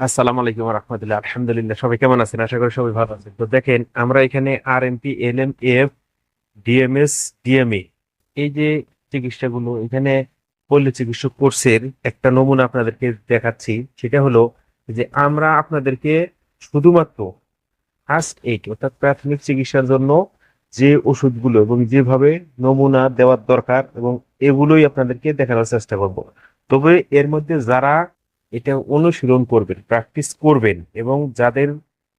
আসসালামু আলাইকুম রহমতুল্লাহ। আলহামদুলিল্লাহ, সবাই কেমন আছেন? আশা করি সবাই ভালো আছেন। তো দেখেন, আমরা এখানে আর M P L M F DMS DMA এই যে চিকিৎসাগুলো, এখানে পল্লী চিকিৎসক কোর্সের একটা নমুনা আপনাদেরকে দেখাচ্ছি। সেটা হলো যে আমরা আপনাদেরকে শুধুমাত্র ফার্স্ট এইড অর্থাৎ প্রাথমিক চিকিৎসার জন্য যে ওষুধগুলো এবং যেভাবে নমুনা দেওয়ার দরকার এবং এগুলোই আপনাদেরকে দেখানোর চেষ্টা করব। তবে এর মধ্যে যারা এটা অনুশীলন করবেন প্র্যাকটিস করবেন এবং যাদের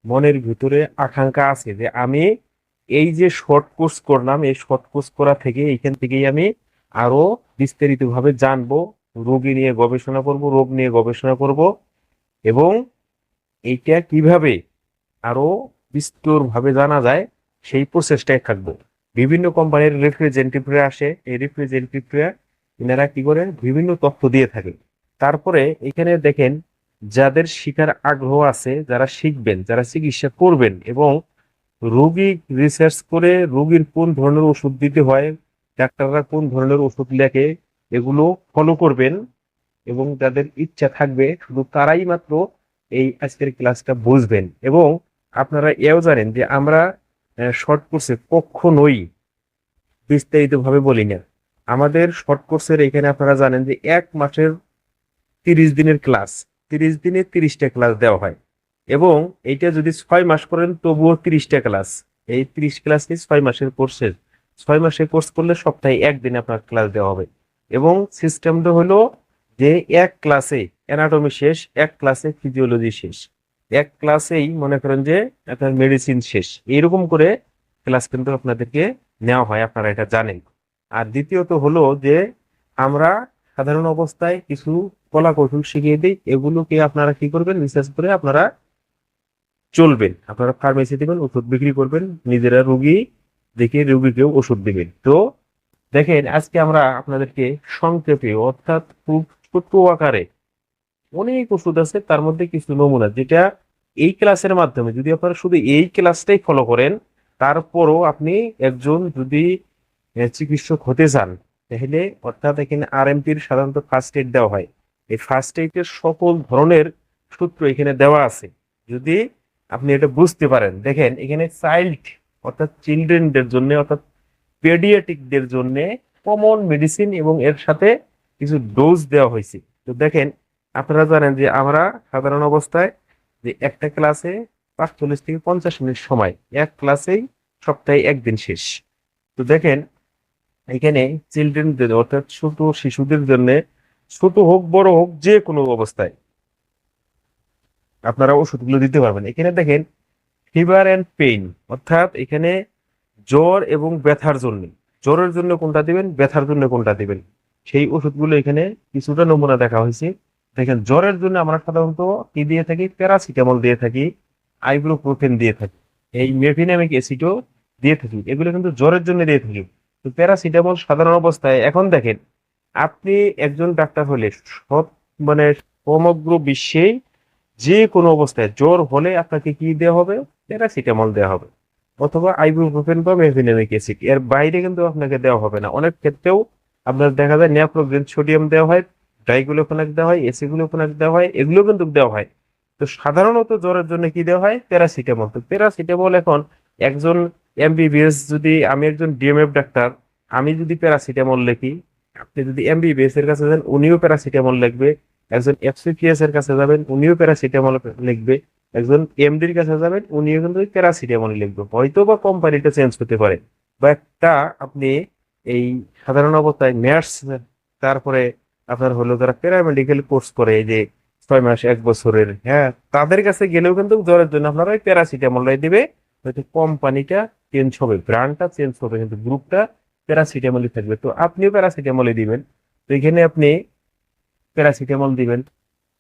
মনের ভিতরে আকাঙ্ক্ষা আছে যে আমি এই যে শর্ট কোর্স করলাম, এই শর্ট কোর্স করা থেকে এইখান থেকেই আমি আরও বিস্তারিতভাবে জানব, রোগী নিয়ে গবেষণা করব, রোগ নিয়ে গবেষণা করব এবং এইটা কীভাবে আরও বিস্তরভাবে জানা যায় সেই প্রসেসটাই থাকব। বিভিন্ন কোম্পানির রিপ্রেজেন্টেটিভরা আসে, এই রিপ্রেজেন্টেটিভরা এনারা কি করে? বিভিন্ন তথ্য দিয়ে থাকে। তারপরে এখানে দেখেন যাদের শিখার আগ্রহ আছে, যারা শিখবেন, যারা চিকিৎসা করবেন এবং রোগী রিসার্চ করে রোগীর কোন ধরনের ওষুধ দিতে হয়, ডাক্তাররা কোন ধরনের ওষুধ লেখে, এগুলো ফলো করবেন এবং যাদের ইচ্ছা থাকবে শুধু তারাই মাত্র এই আজকের ক্লাসটা বুঝবেন। এবং আপনারা এও জানেন যে আমরা শর্ট কোর্সে কখনোই বিস্তারিতভাবে বলি না। আমাদের শর্ট কোর্সের এখানে আপনারা জানেন যে এক মাসের তিরিশ দিনের ক্লাস তিরিশ দিনে তিরিশটা ক্লাস দেওয়া হয়। এবং এইটা যদি ছয় মাস করেন, তবুও তিরিশটা ক্লাস এই তিরিশ ক্লাস কি ছয় মাসের কোর্সের ছয় মাসের কোর্স করলে সপ্তাহে একদিন আপনার ক্লাস দেওয়া হবে। এবং সিস্টেমটা হলো যে এক ক্লাসে অ্যানাটমি শেষ, এক ক্লাসে ফিজিওলজি শেষ। এক ক্লাসেই মনে করেন যে আপনার মেডিসিন শেষ। এইরকম করে ক্লাস কিন্তু আপনাদেরকে নেওয়া হয়, আপনারা এটা জানেন। আর দ্বিতীয়ত হলো যে আমরা সাধারণ অবস্থায় কিছু কলা কৌশল শিখিয়ে দিই। এগুলোকে আপনারা কি করবেন? রিসার্চ করে আপনারা চলবেন। আপনারা ফার্মেসি দিবেন, ওষুধ বিক্রি করবেন, নিজেরা রুগী দেখে রুগীকেও ওষুধ দেবেন। তো দেখেন, আজকে আমরা আপনাদেরকে সংক্ষেপে অর্থাৎ খুব ছোট আকারে অনেক ওষুধ আছে, তার মধ্যে কিছু নমুনা, যেটা এই ক্লাসের মাধ্যমে যদি আপনারা শুধু এই ক্লাসটাই ফলো করেন, তারপরও আপনি একজন যদি চিকিৎসক হতে চান তাহলে অর্থাৎ এখানে আর এমপির সাধারণত ফার্স্ট এড দেওয়া হয়। এই ফার্স্ট এইডের সকল ধরনের সূত্র এখানে দেওয়া আছে। যদি আপনি এটা বুঝতে পারেন, দেখেন এখানে চাইল্ড অর্থাৎ চিলড্রেনদের জন্য, অর্থাৎ পেডিয়াটিকদের জন্য কমন মেডিসিন এবং এর সাথে কিছু ডোজ দেওয়া হয়েছে। তো দেখেন, আপনারা জানেন যে আমরা সাধারণ অবস্থায় যে একটা ক্লাসে পাঁচচল্লিশ থেকে পঞ্চাশ মিনিট সময়, এক ক্লাসেই সপ্তাহে একদিন শেষ। তো দেখেন এখানে চিলড্রেনদের অর্থাৎ ছোট শিশুদের জন্য, ছোট হোক, বড় হোক, যে কোনো অবস্থায় আপনারা ওষুধগুলো দিতে পারবেন। এখানে দেখেন ফিভার অ্যান্ড পেইন অর্থাৎ এখানে জ্বর এবং ব্যথার জন্য। জ্বরের জন্য কোনটা দিবেন? ব্যথার জন্য কোনটা দিবেন? সেই ওষুধগুলো এখানে কিছুটা নমুনা দেখা হয়েছে। দেখেন, জ্বরের জন্য আমরা সাধারণত কি দিয়ে থাকি? প্যারাসিটামল দিয়ে থাকি আইব্রোপ্রোফেন দিয়ে থাকি। এই মেফিনামিক অ্যাসিডও দিয়ে থাকি। এগুলো কিন্তু জ্বরের জন্য দিয়ে থাকি। তো প্যারাসিটামল সাধারণ অবস্থায়, এখন দেখেন, আপনি একজন ডাক্তার হলে সব মানে সমগ্র বিশ্বেই যে কোনো অবস্থায় জ্বর হলে আপনাকে কি দেওয়া হবে? প্যারাসিটামল দেওয়া হবে। অথবা আইবুপ্রোফেন বা মেভিনামিক অ্যাসিড এর বাইরে কিন্তু আপনাকে দেওয়া হবে না। অনেক ক্ষেত্রেও আপনার দেখা যায় ন্যাপ্রোজেন সোডিয়াম দেওয়া হয় ডাইগুলোফেনাক দেওয়া হয় এসিগুলোফেনাক দেওয়া হয়, এগুলো কিন্তু দেওয়া হয়। তো সাধারণত জ্বরের জন্য কি দেওয়া হয়? প্যারাসিটামল। তো প্যারাসিটামল এখন একজন এমবিবিএস যদি আমি একজন ডিএমএফ ডাক্তার, আমি যদি প্যারাসিটামল লিখি, আপনি যদি এমবিবিএস এর কাছে যান, উনিও প্যারাসিটামল লিখবে। একজন এফসিপিএস এর কাছে যাবেন, উনিও প্যারাসিটামল লিখবে। একজন এমডির কাছে যাবেন, উনিও কিন্তু প্যারাসিটামল লিখবে। হয়তো বা কোম্পানিটা চেঞ্জ হতে পারে। বা একটা আপনি এই সাধারণ অবস্থায় নার্স, তারপরে আপনার হলো যারা প্যারামেডিকেল কোর্স করে, এই যে ছয় মাস, এক বছরের হ্যাঁ তাদের কাছে গেলেও কিন্তু জ্বরের জন্য আপনারা ওই প্যারাসিটামলটাই দিবে। হয়তো কোম্পানিটা চেঞ্জ হবে ব্র্যান্ডটা চেঞ্জ হবে, কিন্তু গ্রুপটা প্যারাসিটামলই থাকবে। তো আপনিও প্যারাসিটামলই দিবেন। তো এখানে আপনি প্যারাসিটামল দিবেন।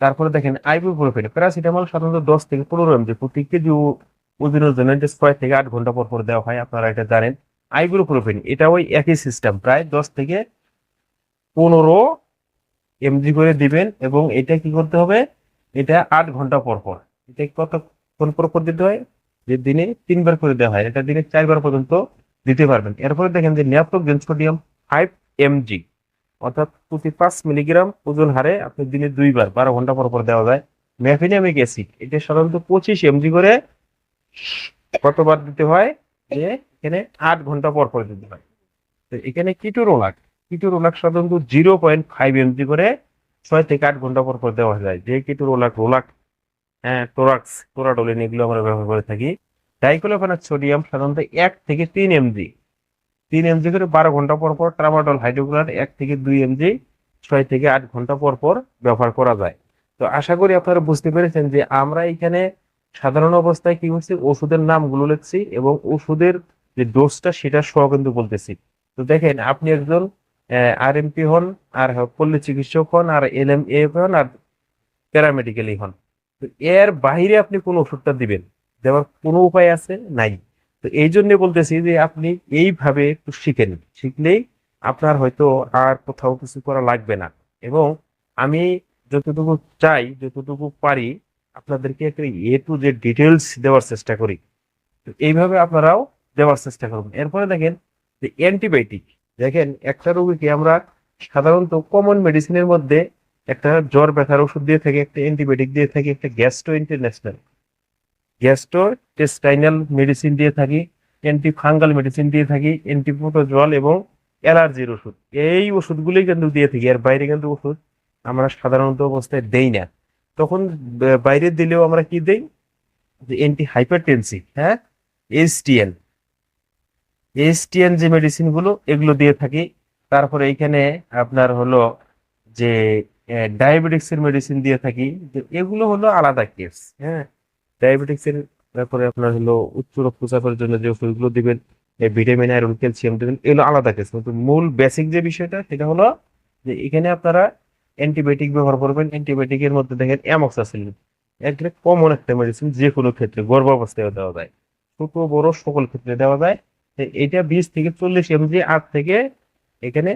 তারপরে দেখেন আইবুপ্রোফেন প্যারাসিটামল সাধারণত দশ থেকে পনেরো এমজি প্রতি কেজি ওজনের জন্য ছয় থেকে আট ঘণ্টা পর পর দেওয়া হয়, আপনারা এটা জানেন। আইবুপ্রোফেন এটা ওই একই সিস্টেম প্রায় দশ থেকে পনেরো এমজি করে দিবেন এবং এটা কি করতে হবে? এটা আট ঘণ্টা পর পর, এটা কতক্ষণ পর পর দিতে হয়? যে দিনে তিনবার করে দেওয়া হয়, এটা দিনে চারবার পর্যন্ত দিতে পারবেন। এরপরে দেখেন যে ন্যাপ্রোজেন সোডিয়াম ফাইভ এমজি, অর্থাৎ প্রতি পাঁচ মিলিগ্রাম ওজন হারে আপনি দিনে দুইবার, বারো ঘণ্টা পর পর দেওয়া যায়। ম্যাফিনামিক অ্যাসিড, এটা সাধারণত পঁচিশ এমজি করে কতবার দিতে হয়? যে এখানে আট ঘণ্টা পর পর দিতে হয়। তো এখানে কিটোরোলাক কিটোরোলাক সাধারণত জিরো পয়েন্ট ফাইভ এমজি করে ছয় থেকে আট ঘণ্টা পর পর দেওয়া যায়। যে কিটোরোলাক, রোলাক হ্যাঁ টোরাক্স, টোরাডোলিন এগুলো আমরা ব্যবহার করে থাকি। ডাইক্লোফেনাক সোডিয়াম সাধারণত এক থেকে তিন এমজি। তিন এমজি করে বারো ঘণ্টা পর পর ট্রামাডল হাইড্রোক্লোরাইড এক থেকে দুই এমজি, ছয় থেকে আট ঘণ্টা পর পর ব্যবহার করা যায়। তো আশা করি আপনারা বুঝতে পেরেছেন যে আমরা এখানে সাধারণ অবস্থায় কি হচ্ছে ওষুধের নামগুলো লিখছি এবং ওষুধের যে ডোজটা সেটা সহ কিন্তু বলতেছি। তো দেখেন, আপনি একজন আরএমপি হন, আর পল্লী চিকিৎসক হন, আর এল এম এ হন, আর প্যারামেডিক্যালি হন। তো এর বাইরে আপনি কোন ওষুধটা দিবেন? দেওয়ার কোনো উপায় আছে? নাই। তো এই জন্য বলতেছি যে আপনি এইভাবে একটু শিখেন শিখলেই আপনার হয়তো আর কোথাও কিছু করা লাগবে না। এবং আমি যতটুকু চাই, যতটুকু পারি, আপনাদেরকে একটা এ টু যে ডিটেলস দেওয়ার চেষ্টা করি। তো এইভাবে আপনারাও দেওয়ার চেষ্টা করবেন। এরপরে দেখেন যে অ্যান্টিবায়োটিক। দেখেন, একটা রোগীকে আমরা সাধারণত কমন মেডিসিনের মধ্যে একটা জ্বর, ব্যথার ওষুধ দিয়ে থাকি, একটা অ্যান্টিবায়োটিক দিয়ে থাকি, একটা gastro international gastrointestinal medicine দিয়ে থাকি অ্যান্টি ফাঙ্গাল মেডিসিন দিয়ে থাকি অ্যান্টিপ্রোটোজল এবং অ্যালার্জির ওষুধ। এই ওষুধগুলোই কিন্তু দিয়ে থাকি আর বাইরে কিন্তু ওষুধ আমরা সাধারণত অবস্থায় দেই না। তখন বাইরে দিলেও আমরা কি দেই? অ্যান্টি হাইপারটেনসিভ হ্যাঁ? এসটিএন এসটিএন যে মেডিসিনগুলো, এগুলো দিয়ে থাকি। তারপরে এইখানে আপনার হলো যে ডায়াবেটিক্স এর মেডিসিন দিয়ে থাকি। এগুলো হলো আলাদা কেস হ্যাঁ? ডায়াবেটিক্স এর তারপরে আপনার হলো উচ্চ রক্তচাপের জন্য যে ওষুধগুলো দিবেন ভিটামিন আয়রন ক্যালসিয়াম দিবেন, এগুলো আলাদা কেস কিন্তু মূল বেসিক যে বিষয়টা, সেটা হলো যে এখানে আপনারা অ্যান্টিবায়োটিক ব্যবহার করবেন। অ্যান্টিবায়োটিক এর মধ্যে দেখেন অ্যামক্সাসিলিন একটা কমন একটা মেডিসিন যে কোনো ক্ষেত্রে, গর্ভাবস্থায় দেওয়া যায়। ছোট, বড়, সকল ক্ষেত্রে দেওয়া যায়। এটা বিশ থেকে চল্লিশ এমজি আট থেকে এখানে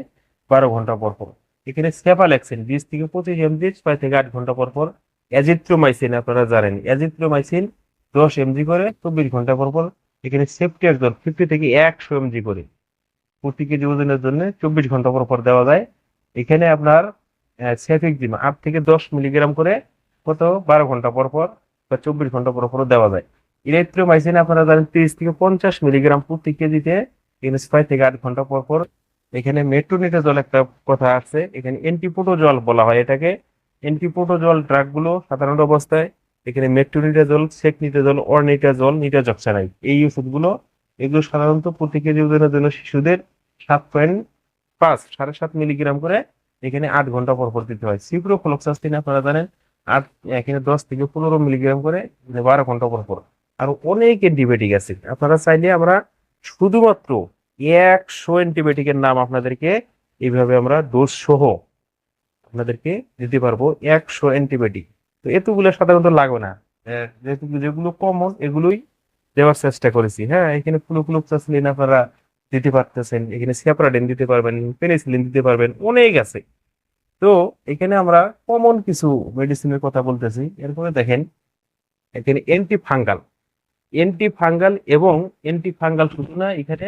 বারো ঘণ্টা পর পর। এখানে সেফালেক্সিন, বিশ থেকে পঁচিশ এমজি ছয় থেকে আট ঘণ্টা পর পর অ্যাজিথ্রোমাইসিন আপনারা জানেন। অ্যাজিথ্রোমাইসিন দশ এমজি করে, চব্বিশ ঘণ্টা পর পর এখানে সেফটি একজন ফিফটি থেকে একশো এমজি করে। প্রতি কেজি ওজনের জন্য চব্বিশ ঘণ্টা পর পর দেওয়া যায়। এখানে আপনার সেফিকজিম আট থেকে দশ মিলিগ্রাম করে কত? বারো ঘণ্টা পর পর বা চব্বিশ ঘণ্টা পর পর দেওয়া যায়। ইলেকট্রোমাইসিন আপনারা জানেন তিরিশ থেকে পঞ্চাশ মিলিগ্রাম প্রতি কেজিতে, এখানে ছয় থেকে আট ঘণ্টা পর পর এখানে মেট্রোনিটাজল একটা কথা আছে, এখানে অ্যান্টিপোটোজল বলা হয় এটাকে। এন্টিপোটো অ্যান্টিপোটোজল ড্রাগগুলো সাধারণত অবস্থায়, এখানে মেট্রোনিটাজল সেকনিটাজল অর্নিটাজল, নিটাজক্সানাইড, এই ওষুধগুলো, এগুলো সাধারণত প্রতি কেজি ওজনের জন্য শিশুদের সাত পয়েন্ট পাঁচ, সাড়ে সাত মিলিগ্রাম করে এখানে আট ঘণ্টা পর পর দিতে হয়। সিপ্রোফ্লক্সাস্টিন আপনারা জানেন, আট, এখানে দশ থেকে পনেরো মিলিগ্রাম করে বারো ঘণ্টা পর পর। আর অনেক অ্যান্টিবায়োটিক আছে। আপনারা চাইলে আমরা শুধুমাত্র একশো অ্যান্টিবায়োটিকের নাম আপনাদেরকে এইভাবে আমরা ডোজ সহ আপনাদেরকে দিতে পারব একশো অ্যান্টিবায়োটিক। তো এতগুলো সাধারণত লাগবে না। যেহেতু যেগুলো কমন এগুলোই দেওয়ার চেষ্টা করেছি। হ্যাঁ এখানে ফ্লুক্লুক্সাসিলিন আপনারা দিতে পারতেছেন, এখানে সেপারাডিন দিতে পারবেন পেনিসিলিন দিতে পারবেন, অনেক আছে। তো এখানে আমরা কমন কিছু মেডিসিনের কথা বলতেছি। এরপরে দেখেন, এখানে অ্যান্টি ফাঙ্গাল অ্যান্টি ফাঙ্গাল এবং অ্যান্টি ফাঙ্গাল শুধু না, এখানে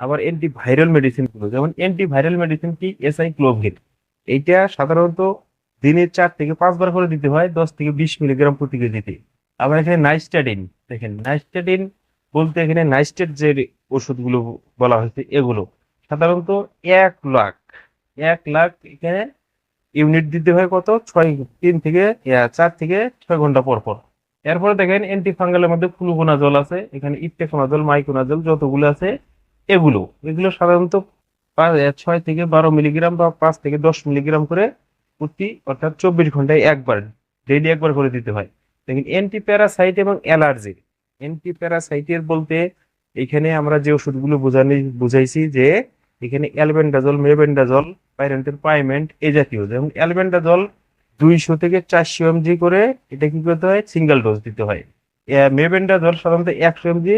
আবার অ্যান্টি ভাইরাল মেডিসিনগুলো। যেমন অ্যান্টি ভাইরাল মেডিসিন কি এসআই ক্লোভিড এইটা সাধারণত দিনে চার থেকে পাঁচবার করে দিতে হয়, দশ থেকে বিশ মিলিগ্রাম প্রতি কেজিতে আবার এখানে নাইস্টাডিন দেখেন নাইস্টাডিন বলতে এখানে নাইস্টেট যে ওষুধগুলো বলা হয়েছে, এগুলো। সাধারণত এক লাখ এক লাখ এখানে ইউনিট দিতে হয় কত? ছয়, তিন থেকে চার থেকে ছয় ঘণ্টা পর পর। এরপরে দেখেন অ্যান্টি ফাঙ্গালের মধ্যে ফ্লুকোনাজল আছে, এখানে ইপটেকোনাজল মাইকোনাজল যতগুলো আছে এগুলো এগুলো সাধারণত ছয় থেকে বারো মিলিগ্রাম বা পাঁচ থেকে দশ মিলিগ্রাম করে প্রতি অর্থাৎ চব্বিশ ঘন্টায় একবার ডেইলি একবার করে দিতে হয়। দেখেন অ্যান্টি প্যারাসাইট এবং অ্যালার্জি অ্যান্টি প্যারাসাইটের বলতে এখানে আমরা যে ওষুধগুলো বোঝানি, বুঝাইছি যে এখানে অ্যালবেন্ডাজল মেবেন্ডাজল পাইরেন্টের পাইমেন্ট এ জাতীয়। যেমন অ্যালবেন্ডাজল দুইশো থেকে চারশো এমজি করে, এটা কি করতে হয়? সিঙ্গেল ডোজ দিতে হয়। মেবেন্ডাজল সাধারণত একশো এমজি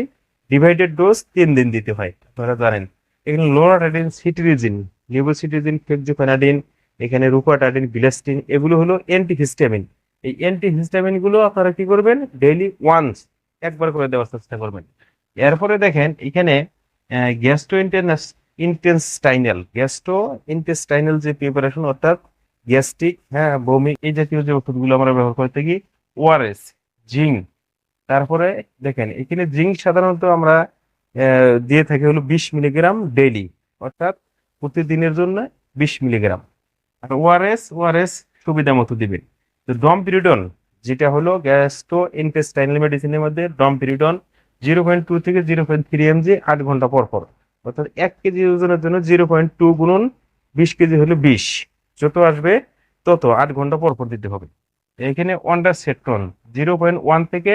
ডিভাইডেড ডোজ তিন দিন দিতে হয়। আপনারা জানেন, এখানে লোরাটাডিন সিটিরিজিন লিবোসিটিজিন ফেক্সোফেনাডিন এখানে রুপাটাডিন বিলাস্টিন এগুলো হলো অ্যান্টিহিস্টামিন এই অ্যান্টিহিস্টামিনগুলো আপনারা কি করবেন? ডেইলি ওয়ান্স একবার করে দেওয়ার চেষ্টা করবেন। এরপরে দেখেন, এখানে গ্যাস্ট্রো ইন্টেনস্টাইনাল গ্যাস্ট্রো ইন্টেস্টাইনাল যে প্রিপারেশন অর্থাৎ গ্যাস্ট্রিক হ্যাঁ বমি এই জাতীয় যে ওষুধগুলো আমরা ব্যবহার করে থাকি ওআরএস জিঙ্ক তারপরে দেখেন, এখানে জিঙ্ক সাধারণত আমরা দিয়ে থাকি হলো বিশ মিলিগ্রাম ডেইলি, অর্থাৎ প্রতিদিনের জন্য বিশ মিলিগ্রাম। আর ওআরএস ওআরএস সুবিধা মতো দিবেন তো ডমপিরিডন, যেটা হলো গ্যাস্ট্রো ইন্টেস্টাইনাল মেডিসিনের মধ্যে ডমপিরিডন জিরো পয়েন্ট টু থেকে জিরো পয়েন্ট থ্রি এমজি আট ঘণ্টা পর পর, অর্থাৎ এক কেজি ওজনের জন্য জিরো পয়েন্ট টু গুণন বিশ কেজি হলো বিশ। যত আসবে তত আট ঘণ্টা পর পর দিতে হবে। এখানে অন্ডারসেট্রন জিরো পয়েন্ট ওয়ান থেকে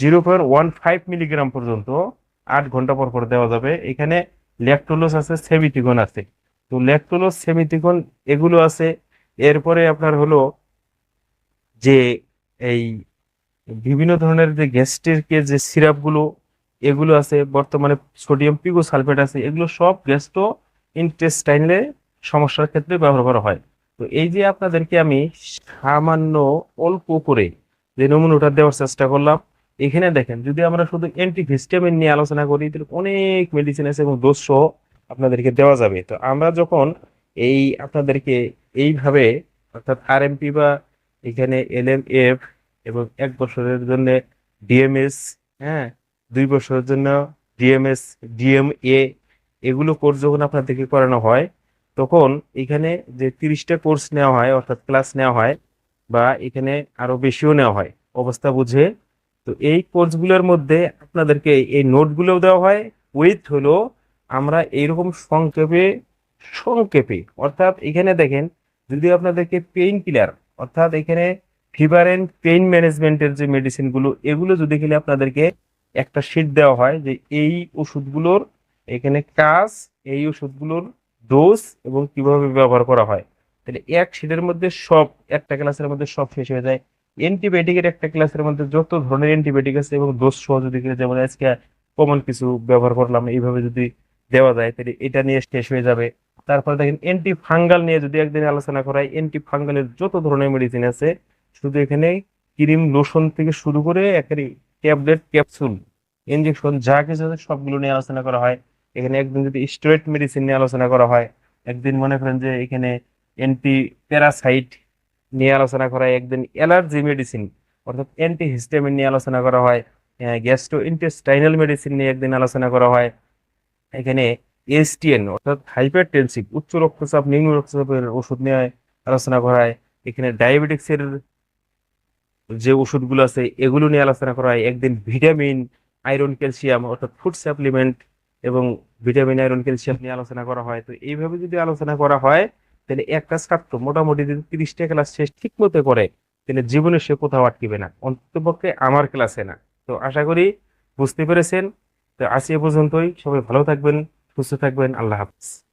zero point one five milligram পর্যন্ত আট ঘণ্টা পর পর দেওয়া যাবে। এখানে ল্যাকটোলোস আছে, সেমিটিকন আছে। তো ল্যাকটোলোস, সেমিটিকন এগুলো আছে। এরপরে আপনার হলো যে এই বিভিন্ন ধরনের যে গ্যাস্ট্রিকের যে সিরাপগুলো, এগুলো আছে, বর্তমানে সোডিয়াম পিগো সালফেট আছে, এগুলো সব গ্যাস্ট্রো ইন্টেস্টাইনে সমস্যার ক্ষেত্রে ব্যবহার করা হয়। তো এই যে আপনাদেরকে আমি সামান্য অল্প করে যে নমুনাটা দেওয়ার চেষ্টা করলাম এখানে দেখেন, যদি আমরা শুধু অ্যান্টিহিস্টামিন নিয়ে আলোচনা করি, তাহলে অনেক মেডিসিন আছে এবং দোষ সহ আপনাদেরকে দেওয়া যাবে। তো আমরা যখন এই আপনাদেরকে এইভাবে অর্থাৎ আরএমপি বা এখানে এল এম এফ এবং এক বছরের জন্য ডিএমএস হ্যাঁ দুই বছরের জন্য ডিএমএস ডিএমএ এগুলো কোর্স যখন আপনাদেরকে করানো হয়, তখন এখানে যে তিরিশটা কোর্স নেওয়া হয়, অর্থাৎ ক্লাস নেওয়া হয়, বা এখানে আরও বেশিও নেওয়া হয়। অবস্থা বুঝে তো এই কোর্সগুলোর মধ্যে আপনাদেরকে এই নোটগুলোও দেওয়া হয়। উইথ হলো আমরা এইরকম সংক্ষেপে সংক্ষেপে, অর্থাৎ এখানে দেখেন, যদি আপনাদেরকে পেইন কিলার, অর্থাৎ এখানে ফিভার এন্ড পেইন ম্যানেজমেন্টের যে মেডিসিনগুলো, এগুলো যদি খেলে আপনাদেরকে একটা শিট দেওয়া হয় যে এই ওষুধগুলোর এখানে কাজ, এই ওষুধগুলোর ডোজ এবং কীভাবে ব্যবহার করা হয়। তাহলে এক শিটের মধ্যে সব, একটা ক্লাসের মধ্যে সব শেষ হয়ে যায়। অ্যান্টিবায়োটিকের একটা ক্লাসের মধ্যে যত ধরনের অ্যান্টিবায়োটিক আছে এবং ডোজ সহ যদি যেমন আজকে কমন কিছু ব্যবহার করলাম, এইভাবে যদি দেওয়া যায়, তাহলে এটা নিয়ে শেষ হয়ে যাবে। তারপরে দেখেন অ্যান্টি ফাঙ্গাল নিয়ে যদি একদিন আলোচনা করা হয় অ্যান্টি ফাঙ্গালের যত ধরনের মেডিসিন আছে, শুধু এখানে ক্রিম লোশন থেকে শুরু করে একেবারে ট্যাবলেট ক্যাপসুল ইনজেকশন যা কিছু আছে সবগুলো নিয়ে আলোচনা করা হয়। এখানে একদিন যদি স্টেরয়েড মেডিসিন নিয়ে আলোচনা করা হয়, একদিন মনে করেন যে এখানে অ্যান্টি প্যারাসাইট নিয়ে আলোচনা করা হয়, একদিন অ্যালার্জি মেডিসিন, অর্থাৎ অ্যান্টি হিস্টামিন নিয়ে আলোচনা করা হয় গ্যাস্ট্রো ইন্টেস্টাইনাল মেডিসিন নিয়ে একদিন আলোচনা করা হয়। এখানে এসটিএন অর্থাৎ হাইপার হাইপারটেনসিভ উচ্চ রক্তচাপ নিম্ন রক্তচাপের ওষুধ নিয়ে আলোচনা করা হয়। এখানে ডায়াবেটিক্সের যে ওষুধগুলো আছে, এগুলো নিয়ে আলোচনা করা হয়। একদিন ভিটামিন আয়রন ক্যালসিয়াম অর্থাৎ ফুড সাপ্লিমেন্ট এবং ভিটামিন আয়রন ক্যালসিয়াম নিয়ে আলোচনা করা হয়। তো এইভাবে যদি আলোচনা করা হয় তাহলে একটা ছাত্র মোটামুটি যদি তিরিশটা ক্লাস শেষ ঠিক মতো করে তাহলে জীবনে সে কোথাও আটকিবে না, অন্ততপক্ষে আমার ক্লাসে না। তো আশা করি বুঝতে পেরেছেন। তো আজ এ পর্যন্তই। সবাই ভালো থাকবেন, সুস্থ থাকবেন। আল্লাহ হাফিজ।